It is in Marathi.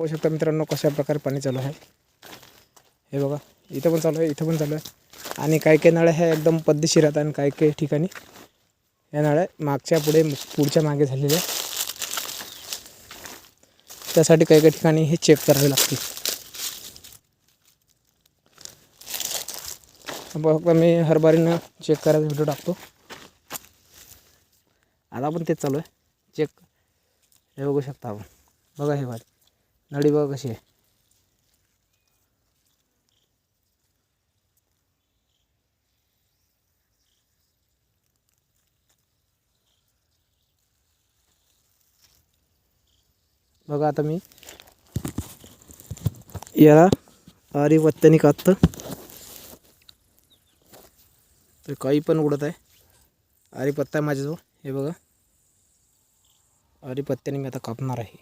पाहू शकता मित्रांनो कशा प्रकारे पाणी चालू आहे. हे बघा इथं पण चालू आहे इथं पण चालू आहे. आणि काही काही नळ्या ह्या एकदम पद्धतशीर आहेत आणि काही काही ठिकाणी या नळ्या मागच्या पुढे पुढच्या मागे झालेल्या त्यासाठी काही काही ठिकाणी हे चेक करावे लागते फक्त मी हरभरीनं चेक करायचा व्हिडिओ टाकतो. आता पण तेच चालू आहे. चेक हे बघू शकता आपण. बघा हे वाट. नळी बघा कशी आहे. बघा आता मी याला आरी पत्त्याने कापतं तर काही पण उडत आहे. आरी पत्ता आहे माझ्याजवळ. हे बघा. आरी पत्त्याने मी आता कापणार आहे.